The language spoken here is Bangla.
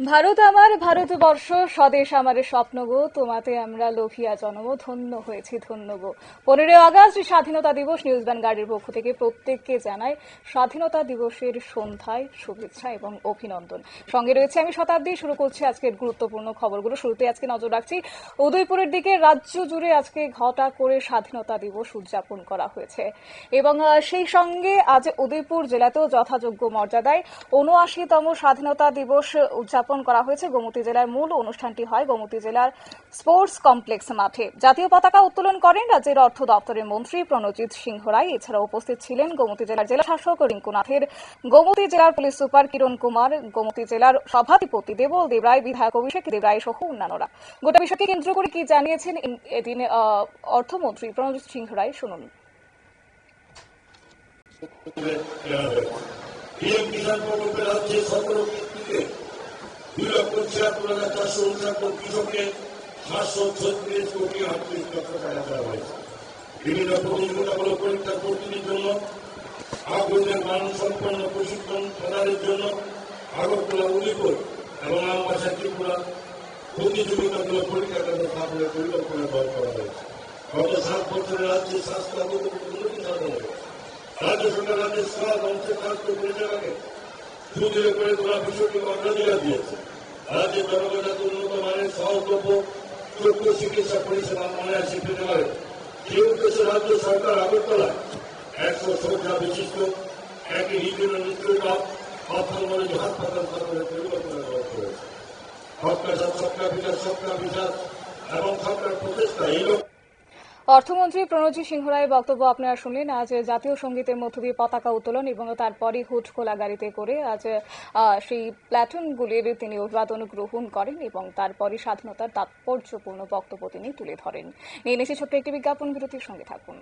ভারত আমার, ভারতবর্ষ, স্বদেশ আমার স্বপ্ন গো। তোমাতে আমরা লোভিয়া জন্ম, ধন্য হয়েছি, ধন্য গো। পনেরোই আগস্ট স্বাধীনতা দিবস নিউজ ভ্যানগার্ডের পক্ষ থেকে প্রত্যেককে জানাই স্বাধীনতা দিবসের সন্ধ্যায় শুভেচ্ছা এবং অভিনন্দন। সঙ্গে রয়েছে আমি শতাব্দী, শুরু করছি আজকের গুরুত্বপূর্ণ খবরগুলো। শুরুতে আজকে নজর রাখছি, উদয়পুরের দিকে রাজ্য জুড়ে আজকে ঘটা করে স্বাধীনতা দিবস উদযাপন করা হয়েছে। এবং সেই সঙ্গে আজ উদয়পুর জেলাতেও যথাযোগ্য মর্যাদায় উনআশিতম স্বাধীনতা দিবস উদযাপন করা হয়েছে গোমতী জেলার মূল অনুষ্ঠানটি হয় গোমতী জেলার স্পোর্টস কমপ্লেক্স মাঠে। জাতীয় পতাকা উত্তোলন করেন রাজ্যের অর্থ দপ্তরের মন্ত্রী প্রণজিৎ সিংহ রায়। এছাড়া উপস্থিত ছিলেন গোমতী জেলার জেলা শাসক রিঙ্কুনাথের গোমতী জেলার পুলিশ সুপার কিরণ কুমার, গোমতী জেলার সভাধিপতি দেবল দেবরায় বিধায়ক অভিষেক দেবরায় সহ অন্যান্যরা। গোটা বিষয়কে কেন্দ্র করে কি জানিয়েছেন এদিন অর্থমন্ত্রী প্রণজিৎ সিংহ রায়? শুনুন। পিএম কিষাণ প্রকল্পের রাজ্যে হাজার চারশো উনসত্তর কৃষককে সাতশো ছত্রিশ কোটি আটত্রিশ লক্ষ টাকা দেওয়া হয়েছে বিভিন্ন প্রতিযোগিতামূলক পরীক্ষার প্রস্তুতির জন্য আগ্রহের মান সম্পন্ন প্রশিক্ষণ প্রদানের জন্য আগরতলা উলিপুর এবং আমবাসা ত্রিপুরা প্রতিযোগিতামূলক পরীক্ষা কেন্দ্র স্থাপনের পরিকল্পনা গ্রহণ করা হয়েছে গত সাত বছরে রাজ্যের স্বাস্থ্য উন্নতি সাধন হয়েছে রাজ্য সরকার রাজ্যের সব অংশের স্বাস্থ্য পরিষেবাকে সুদূরে করে তোলা বিষয়টি অগ্রাধিকার দিয়েছে। রাজ্যের জনগণের উন্নত মানের সহজলভ্য যোগ্য চিকিৎসা পরিষেবা অনায়াসে পেতে পারে সেই উদ্দেশ্যে রাজ্য সরকার আগরতলা একশো শয্যা বিশিষ্ট একটি রিজিওনাল ইনস্টিটিউট হাসপাতাল স্থাপনের পরিকল্পনা গ্রহণ করেছে। সবকা সাথ সবকা সবকা এবং সরকার প্রচেষ্টা এই অর্থমন্ত্রী প্রণজিৎ সিংহ রায়ের বক্তব্য আপনারা শুনলেন। আজ জাতীয় সঙ্গীতের মধ্য দিয়ে পতাকা উত্তোলন এবং তারপরই হুট খোলা গাড়িতে করে আজ সেই প্ল্যাটুনগুলির তিনি অভিবাদন গ্রহণ করেন এবং তারপরে স্বাধীনতার তাৎপর্যপূর্ণ বক্তব্য তিনি তুলে ধরেন। নিয়ে নিয়েছি ছোট্ট একটি বিজ্ঞাপন, বিরতির সঙ্গে থাকুন।